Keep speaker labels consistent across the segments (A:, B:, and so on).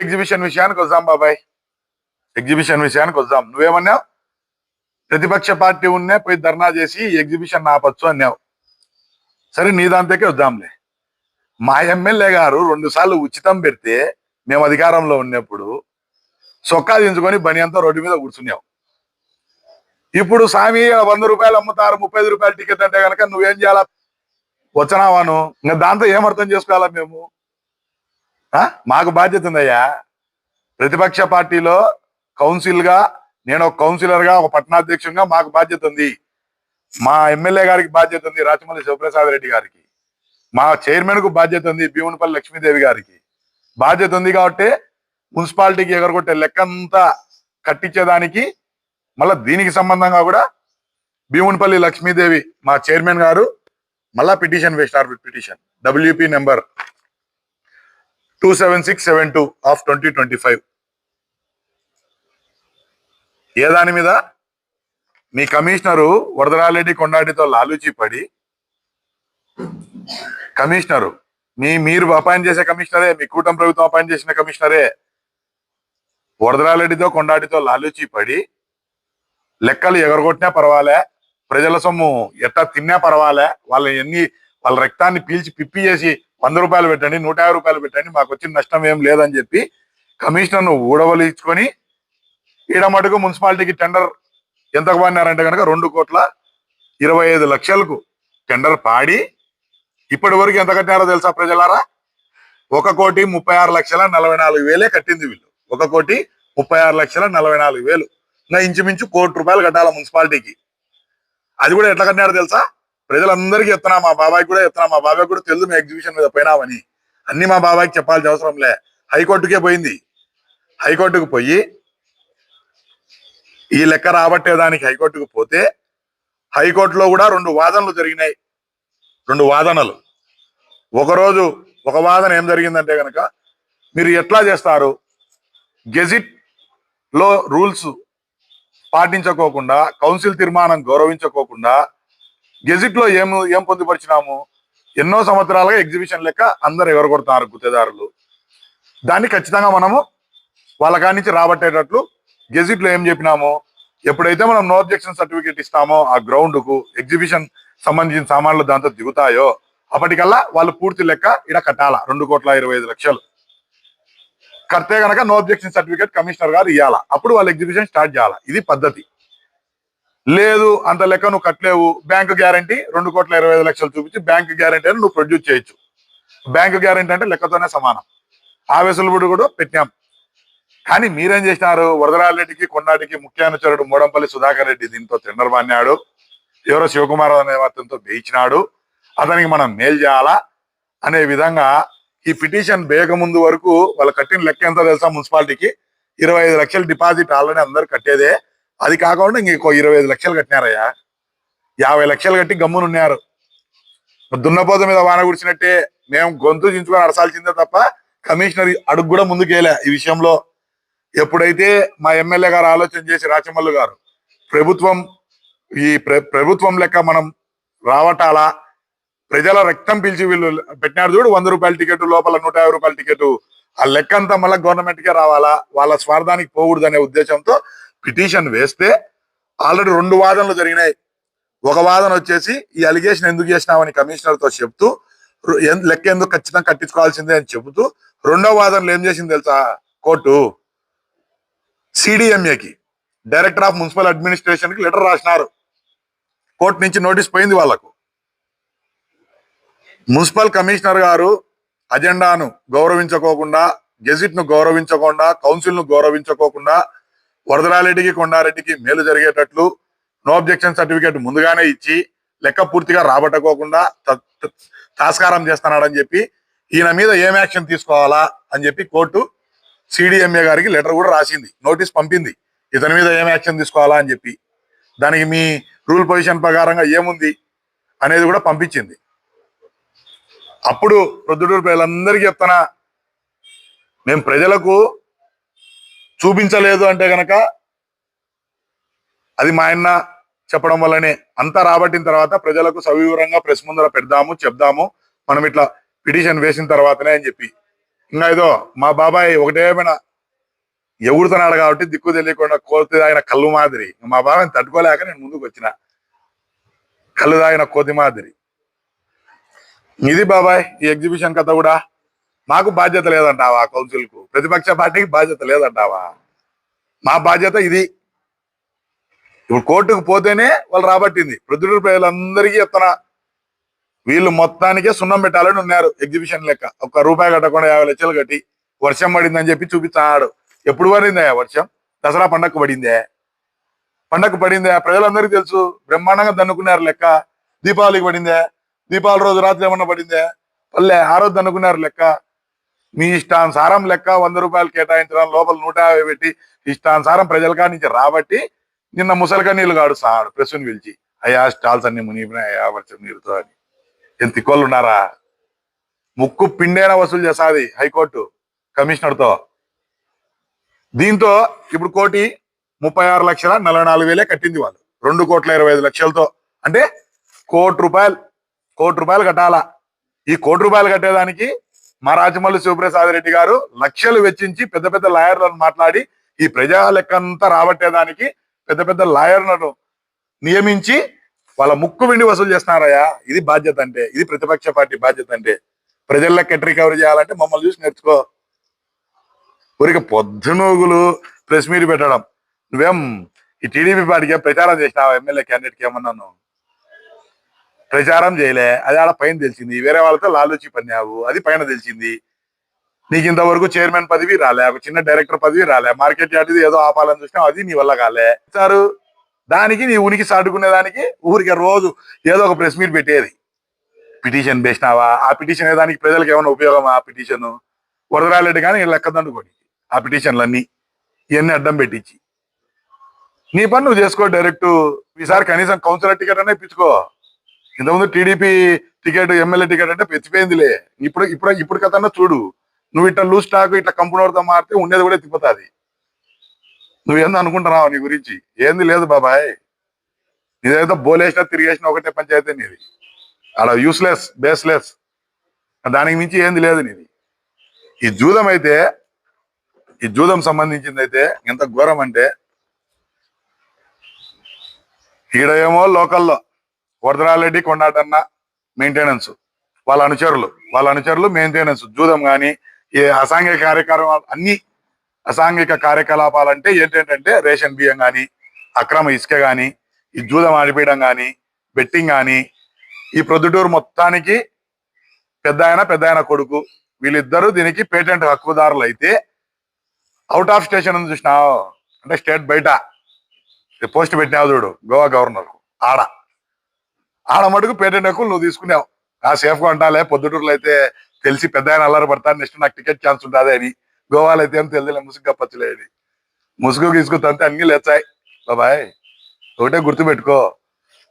A: Exhibition విషయానికి వద్దాం బాబాయ్. ఎగ్జిబిషన్ విషయానికి వద్దాం. నువ్వేమన్నావు? ప్రతిపక్ష పార్టీ ఉన్నే పోయి ధర్నా చేసి ఎగ్జిబిషన్ ఆపచ్చు అన్నావు. సరే నీ దాంతోకే వద్దాంలే. మా ఎమ్మెల్యే గారు రెండు సార్లు ఉచితం పెడితే మేము అధికారంలో ఉన్నప్పుడు సొక్కా దించుకొని బనియంతో రోడ్డు మీద కూర్చున్నావు. ఇప్పుడు స్వామి వంద రూపాయలు అమ్ముతారు ముప్పై ఐదు రూపాయలు టికెట్ అంటే కనుక నువ్వేం చేయాలా? వచ్చినావాను ఇంకా దాంతో ఏం అర్థం చేసుకోవాలా మేము? మాకు బాధ్యత ఉందయ్యా. ప్రతిపక్ష పార్టీలో కౌన్సిల్గా నేను ఒక కౌన్సిలర్గా ఒక పట్టణాధ్యక్షునిగా మాకు బాధ్యత ఉంది. మా ఎమ్మెల్యే గారికి బాధ్యత ఉంది రాచమల్లి శివప్రసాద్ రెడ్డి గారికి. మా చైర్మన్కు బాధ్యత ఉంది భీమునిపల్లి లక్ష్మీదేవి గారికి. బాధ్యత ఉంది కాబట్టి మున్సిపాలిటీకి ఎగరగొట్టే లెక్కంతా కట్టించేదానికి మళ్ళా దీనికి సంబంధంగా కూడా భీమునిపల్లి లక్ష్మీదేవి మా చైర్మన్ గారు మళ్ళా పిటిషన్ వేసినారు petition. WP number two seven six seven two of twenty twenty five ఏ దాని మీద? మీ కమిషనరు వరదరాలరెడ్డి కొండాటితో లాలూచి పడి కమిషనరు మీ మీరు అపాయింట్ చేసే కమిషనరే మీ కూటమి ప్రభుత్వం అపాయింట్ చేసిన కమిషనరే వరదరాలరెడ్డితో కొండాటితో లాలూచి పడి లెక్కలు ఎగరగొట్టినా పర్వాలే ప్రజల సొమ్ము ఎట్టా తిన్నా పర్వాలే వాళ్ళ ఎన్ని వాళ్ళ రక్తాన్ని పీల్చి పిప్పి చేసి వంద రూపాయలు పెట్టండి నూట యాభై రూపాయలు పెట్టండి మాకు వచ్చిన నష్టం ఏం లేదని చెప్పి కమిషనర్ను ఊడవలించుకొని ఈడ మటుకు మున్సిపాలిటీకి టెండర్ ఎంతకు పాడినారంటే కనుక రెండు కోట్ల ఇరవై ఐదు లక్షలకు టెండర్ పాడి ఇప్పటి వరకు ఎంత కట్టినారో తెలుసా ప్రజలారా? ఒక కోటి ముప్పై ఆరు లక్షల నలభై నాలుగు వేలే కట్టింది వీళ్ళు. ఒక కోటి ముప్పై ఆరు లక్షల నలభై నాలుగు వేలు. ఇంకా ఇంచుమించు కోటి రూపాయలు కట్టాలి మున్సిపాలిటీకి. అది కూడా ఎట్లా కట్టినారో తెలుసా? ప్రజలందరికీ చెప్తున్నా మా బాబాయ్ కూడా చెప్తున్నా మా బాబాయ్ కూడా తెలుసు మీ ఎగ్జిబిషన్ మీద పోయినామని అన్ని మా బాబాయ్కి చెప్పాల్సిన అవసరం లే. హైకోర్టుకే పోయింది. హైకోర్టుకు పోయి ఈ లెక్క రాబట్టేదానికి హైకోర్టుకు పోతే హైకోర్టులో కూడా రెండు వాదనలు జరిగినాయి. రెండు వాదనలు. ఒకరోజు ఒక వాదన ఏం జరిగిందంటే కనుక మీరు ఎట్లా చేస్తారు? గెజిట్లో రూల్స్ పాటించకోకుండా కౌన్సిల్ తీర్మానం గౌరవించకోకుండా గెజిట్లో ఏం ఏం పొందుపరిచినాము? ఎన్నో సంవత్సరాలుగా ఎగ్జిబిషన్ లెక్క అందరు ఎగరగొడతారు గుత్తేదారులు. దాన్ని ఖచ్చితంగా మనము వాళ్ళ కాడి నుంచి రాబట్టేటట్లు గెజిట్లో ఏం చెప్పినామో ఎప్పుడైతే మనం నో అబ్జెక్షన్ సర్టిఫికేట్ ఇస్తామో ఆ గ్రౌండ్కు ఎగ్జిబిషన్ సంబంధించిన సామాన్లు దాంతో దిగుతాయో అప్పటికల్లా వాళ్ళు పూర్తి లెక్క ఇడ కట్టాల రెండు కోట్ల ఇరవై ఐదు లక్షలు. కడితే గనక నో అబ్జెక్షన్ సర్టిఫికేట్ కమిషనర్ గారు ఇవ్వాలా అప్పుడు వాళ్ళు ఎగ్జిబిషన్ స్టార్ట్ చేయాలా ఇది పద్ధతి. లేదు అంత లెక్క నువ్వు కట్టలేవు. బ్యాంక్ గ్యారంటీ రెండు కోట్ల ఇరవై ఐదు లక్షలు చూపించి బ్యాంక్ గ్యారంటీ అని నువ్వు ప్రొడ్యూస్ చేయొచ్చు. బ్యాంక్ గ్యారంటీ అంటే లెక్కతోనే సమానం. ఆ వెసులుబడి కూడా పెట్టాం కానీ మీరేం చేసినారు? వరదరారెడ్డికి కొండాటికి ముఖ్య అనుచరుడు మూడంపల్లి సుధాకర్ రెడ్డి దీంతో టెండర్ మాన్నాడు ఎవరో శివకుమార్ అనే అతనితో బేయించినాడు అతనికి మనం మేలు చేయాలా? అనే విధంగా ఈ పిటిషన్ వేయక ముందు వరకు వాళ్ళు కట్టిన లెక్క ఎంత తెలుసా మున్సిపాలిటీకి? ఇరవై ఐదు లక్షలు డిపాజిట్ ఆల్రెడీ అందరు కట్టేదే. అది కాకుండా ఇంకో ఇరవై ఐదు లక్షలు కట్టినారయ్యా. యాభై లక్షలు కట్టి గమ్మునున్నారు. దున్నపోత మీద వాన గుడిచినట్టే మేము గొంతు చించుకొని అడసాల్సిందే తప్ప కమిషనర్ అడుగు కూడా ముందుకేలే ఈ విషయంలో. ఎప్పుడైతే మా ఎమ్మెల్యే గారు ఆలోచన చేసి రాచమల్లు గారు ప్రభుత్వం ఈ ప్రభుత్వం లెక్క మనం రావటాలా ప్రజల రక్తం పిలిచి వీళ్ళు పెట్టినారు చూడు వంద రూపాయల టికెట్ లోపల నూట యాభై రూపాయల టికెట్. ఆ లెక్క అంతా మళ్ళీ గవర్నమెంట్ కే రావాలా? వాళ్ళ స్వార్థానికి పోకూడదు అనే ఉద్దేశంతో పిటిషన్ వేస్తే ఆల్రెడీ రెండు వాదనలు జరిగినాయి. ఒక వాదన వచ్చేసి ఈ అలిగేషన్ ఎందుకు చేసినామని కమిషనర్తో చెప్తూ లెక్క ఎందుకు ఖచ్చితంగా కట్టించుకోవాల్సిందే అని చెబుతూ రెండో వాదనలు ఏం చేసింది తెలుసా? కోర్టు సిడిఎంఏకి డైరెక్టర్ ఆఫ్ మున్సిపల్ అడ్మినిస్ట్రేషన్కి లెటర్ రాసినారు. కోర్టు నుంచి నోటీస్ పోయింది వాళ్ళకు. మున్సిపల్ కమిషనర్ గారు అజెండాను గౌరవించుకోకుండా గెజిట్ను గౌరవించకుండా కౌన్సిల్ను గౌరవించుకోకుండా వరదరాలరెడ్డికి కొండారెడ్డికి మేలు జరిగేటట్లు నో అబ్జెక్షన్ సర్టిఫికేట్ ముందుగానే ఇచ్చి లెక్క పూర్తిగా రాబట్టకోకుండా తాస్కారం చేస్తున్నాడని చెప్పి ఈయన మీద ఏం యాక్షన్ తీసుకోవాలా అని చెప్పి కోర్టు సిడిఎంఏ గారికి లెటర్ కూడా రాసింది నోటీస్ పంపింది. ఇతని మీద ఏం యాక్షన్ తీసుకోవాలా అని చెప్పి. దానికి మీ రూల్ పొజిషన్ ప్రకారంగా ఏముంది అనేది కూడా పంపించింది. అప్పుడు ప్రొద్దుటూరు ప్రజలందరికీ చెప్తున్నా మేము ప్రజలకు చూపించలేదు అంటే గనక అది మా ఆయన చెప్పడం వల్లనే. అంతా రాబట్టిన తర్వాత ప్రజలకు సవివరంగా ప్రెస్ ముందర పెడదాము చెప్దాము. మనం ఇట్లా పిటిషన్ వేసిన తర్వాతనే అని చెప్పి. ఇంకా ఏదో మా బాబాయ్ ఒకటేమైనా ఎగురుతున్నాడు కాబట్టి దిక్కు తెలియకుండా కోతి తాగిన కళ్ళు మాదిరి. మా బాబాయ్ని తట్టుకోలేక నేను ముందుకు వచ్చిన. కళ్ళు తాగిన కోతి మాదిరి. ఇది బాబాయ్ ఈ ఎగ్జిబిషన్ కథ కూడా. మాకు బాధ్యత లేదంటావా కౌన్సిల్కు ప్రతిపక్ష పార్టీకి బాధ్యత లేదంటావా? మా బాధ్యత ఇది. ఇప్పుడు కోర్టుకు పోతేనే వాళ్ళు రాబట్టింది. ప్రొద్దుటూరు ప్రజలందరికీ చెప్తున్నా. వీళ్ళు మొత్తానికే సున్నం పెట్టాలని ఉన్నారు ఎగ్జిబిషన్ లెక్క. ఒక్క రూపాయి కట్టకుండా యాభై లక్షలు కట్టి వర్షం పడిందని చెప్పి చూపిస్తాడు ఎప్పుడు పడిందా వర్షం? దసరా పండగకు పడిందే. పండగకు పడిందే. ప్రజలందరికీ తెలుసు. బ్రహ్మాండంగా దన్నుకున్నారు లెక్క. దీపావళికి పడిందే. దీపావళి రోజు రాత్రి ఏమన్నా పడిందే? పల్లె ఆ రోజు దన్నుకున్నారు లెక్క. మీ ఇష్టానుసారం లెక్క వంద రూపాయలు కేటాయించడం లోపల నూట యాభై పెట్టి ఇష్టానుసారం ప్రజల నుంచి రాబట్టి నిన్న ముసలిగా నీళ్ళు సార్ ప్రెస్సుని పిలిచి అయ్యా స్టాల్స్ అన్ని మునిగిపోయినాయి అయ్యా వర్షం నీరుతో అని. ఎంత తిక్కోళ్ళు ఉన్నారా? ముక్కు పిండైనా వసూలు చేసాది హైకోర్టు కమిషనర్తో. దీంతో ఇప్పుడు కోటి ముప్పై ఆరు లక్షల నలభై నాలుగు వేలే కట్టింది వాళ్ళు. రెండు కోట్ల ఇరవై ఐదు లక్షలతో. అంటే కోటి రూపాయలు కోటి రూపాయలు కట్టాలా? ఈ కోటి రూపాయలు కట్టేదానికి మా రాజమల్లి శివప్రసాద్ రెడ్డి గారు లక్షలు వెచ్చించి పెద్ద పెద్ద లాయర్లను మాట్లాడి ఈ ప్రజా లెక్కంతా రాబట్టేదానికి పెద్ద పెద్ద లాయర్లను నియమించి వాళ్ళ ముక్కు విండి వసూలు చేస్తున్నారయ్యా. ఇది బాధ్యత అంటే ఇది ప్రతిపక్ష పార్టీ బాధ్యత అంటే. ప్రజల లెక్క రికవరీ చేయాలంటే మమ్మల్ని చూసి నేర్చుకో. ఊరికి పొద్దునూగులు ప్రెస్ మీట్ పెట్టడం. నువ్వేం ఈ టీడీపీ పార్టీకి ప్రచారం చేసినావు? ఎమ్మెల్యే క్యాండిడేట్కి ఏమన్నాను? ప్రచారం చేయలే అది ఆడ పైన తెలిసింది. వేరే వాళ్ళతో లాలోచి పన్నావు అది పైన తెలిసింది. నీకు ఇంతవరకు చైర్మన్ పదవి రాలే ఒక చిన్న డైరెక్టర్ పదవి రాలే మార్కెట్ యార్డ్ ఏదో ఆపాలని చూసినా అది నీ వల్ల కాలే. సారు దానికి నీ ఉనికి సాటుకునే దానికి ఊరికి రోజు ఏదో ఒక ప్రెస్ మీట్ పెట్టేది. పిటిషన్ వేసినావా? ఆ పిటిషన్ దానికి ప్రజలకు ఏమైనా ఉపయోగం ఆ పిటిషన్? వరదరాలేడు కానీ లెక్కదండుకోండి ఆ పిటిషన్లన్నీ ఇవన్నీ అడ్డం పెట్టించి. నీ పని నువ్వు చేసుకో డైరెక్ట్. ఈసారి కనీసం కౌన్సిలర్ టికెట్ అనే పిచ్చుకో ఇంతకుముందు టీడీపీ టికెట్ ఎమ్మెల్యే టికెట్ అంటే పెచ్చిపోయిందిలే. ఇప్పుడు ఇప్పుడు ఇప్పుడు కథన్నా చూడు. నువ్వు ఇట్లా లూజ్ స్టాక్ ఇట్లా కంపెనీతో మారితే ఉండేది కూడా తిప్పుతుంది నువ్వేందో అనుకుంటున్నావు నీ గురించి? ఏంది లేదు బాబాయ్. నీదేదో బోలేసినా తిరిగేసినా ఒకటే పంచాయతీ నీది. అలా యూస్లెస్ బేస్లెస్ దానికి మించి ఏంది లేదు నీది. ఈ జూదం అయితే ఈ జూదం సంబంధించింది అయితే ఎంత ఘోరం అంటే ఈడ ఏమో లోకల్లో వరదరారెడ్డి కొండాటన్న మెయింటెనెన్స్ వాళ్ళ అనుచరులు. వాళ్ళ అనుచరులు మెయింటెనెన్స్ జూదం కానీ ఈ అసాంఘిక కార్యక్రమాలు అన్ని అసాంఘిక కార్యకలాపాలు అంటే ఏంటంటే రేషన్ బియ్యం కానీ అక్రమ ఇసుక కానీ ఈ జూదం ఆడిపీయడం కానీ బెట్టింగ్ కానీ ఈ ప్రొద్దుటూరు మొత్తానికి పెద్ద ఆయన పెద్ద ఆయన కొడుకు వీళ్ళిద్దరూ దీనికి పేటెంట్ హక్కుదారులు అయితే అవుట్ ఆఫ్ స్టేషన్ ఉంది చూసినావు? అంటే స్టేట్ బయట. పోస్ట్ పెట్టినావు చూడు గోవా గవర్నర్ ఆడ. ఆడ మటుకు పేటెంట్ హక్కులు నువ్వు తీసుకున్నావు ఆ సేఫ్గా ఉంటాలే పొద్దుటూరులో అయితే తెలిసి పెద్ద ఆయన అల్లరి పడతాను నెక్స్ట్ నాకు టికెట్ ఛాన్స్ ఉంటుంది అని. గోవాలో అయితే ఏం తెలియలే ముసుగు కప్పచ్చులే అని. ముసుగు తీసుకుంటే అన్నీ అన్ని లేచాయి. బాబాయ్ ఒకటే గుర్తుపెట్టుకో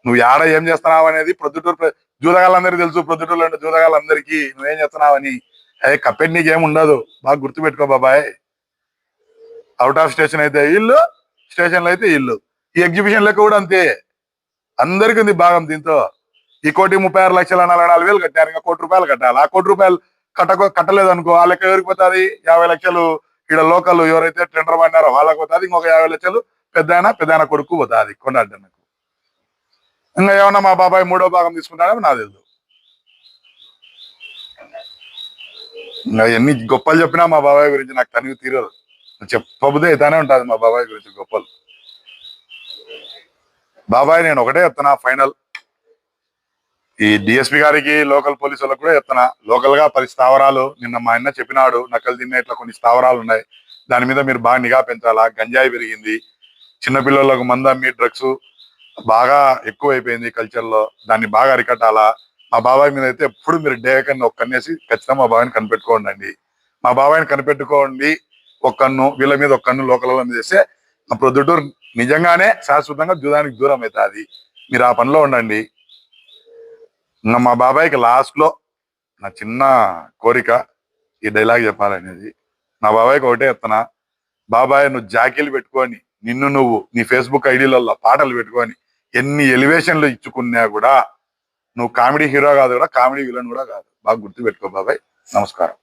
A: నువ్వు ఆడ ఏం చేస్తున్నావు అనేది ప్రొద్దుటూరు జూదగాళ్ళందరికీ తెలుసు ప్రొద్దుటూరులో ఉండే జూదగాళ్ళందరికీ నువ్వేం చేస్తున్నావని అదే కప్పెట్ నీకేం ఉండదు బాగా గుర్తుపెట్టుకో బాబాయ్. అవుట్ ఆఫ్ స్టేషన్ అయితే ఇల్లు స్టేషన్లో అయితే ఇల్లు. ఈ ఎగ్జిబిషన్ లెక్క కూడా అంతే. అందరికీ ఉంది భాగం దీంతో. ఈ కోటి ముప్పై ఆరు లక్షల నలభై నాలుగు వేలు కట్టారు ఇంకా కోటి రూపాయలు కట్టాలి. ఆ కోటి రూపాయలు కట్టకో కట్టలేదు అనుకో ఆ లెక్క ఎవరికి పోతుంది? యాభై లక్షలు ఇక్కడ లోకల్ ఎవరైతే టెండర్ పడినారో వాళ్ళకి పోతుంది ఇంకొక యాభై లక్షలు పెద్ద ఆయన పెద్ద ఆయన కొడుకు పోతుంది కొండాడన్నకు ఇంకా ఏమన్నా మా బాబాయ్ మూడో భాగం తీసుకుంటాడో నాకు తెలుసు ఇంకా ఎన్ని గొప్పలు చెప్పినా మా బాబాయ్ గురించి నాకు తనివి తీరదు. చెప్పబుదే అయితేనే ఉంటుంది మా బాబాయ్ గురించి గొప్పలు. బాబాయ్ నేను ఒకటే చెప్తున్నా ఫైనల్. ఈ డిఎస్పి గారికి లోకల్ పోలీసు వాళ్ళకి కూడా చెప్తున్నా లోకల్గా పది స్థావరాలు నిన్న మా అన్న చెప్పినాడు నకలు తిన్న ఇట్లా కొన్ని స్థావరాలు ఉన్నాయి. దాని మీద మీరు బాగా నిఘా పెంచాలా? గంజాయి పెరిగింది. చిన్నపిల్లలకు మంద మీ డ్రగ్స్ బాగా ఎక్కువ అయిపోయింది కల్చర్లో దాన్ని బాగా అరికట్టాలా? మా బాబాయ్ మీద అయితే ఎప్పుడు మీరు డే కన్ను ఒక ఖచ్చితంగా మా బాబాయ్ని కనిపెట్టుకోండి అండి మా బాబాయ్ని కనిపెట్టుకోండి ఒక కన్ను వీళ్ళ మీద ఒక కన్ను లోకల్ మీద చేస్తే మా ప్రొద్దుటూరు నిజంగానే శాశ్వతంగా జూదానికి దూరం అవుతుంది. మీరు ఆ పనిలో ఉండండి. ఇంకా మా బాబాయ్కి లాస్ట్లో నా చిన్న కోరిక ఈ డైలాగ్ చెప్పాలనేది. నా బాబాయ్కి ఒకటే ఎత్తనా బాబాయ్ నువ్వు జాకీలు పెట్టుకొని నిన్ను నువ్వు నీ ఫేస్బుక్ ఐడీలలో పాటలు పెట్టుకొని ఎన్ని ఎలివేషన్లు ఇచ్చుకున్నా కూడా నువ్వు కామెడీ హీరో కాదు కూడా కామెడీ విలన్ కూడా కాదు. బాగా గుర్తు పెట్టుకో బాబాయ్. నమస్కారం.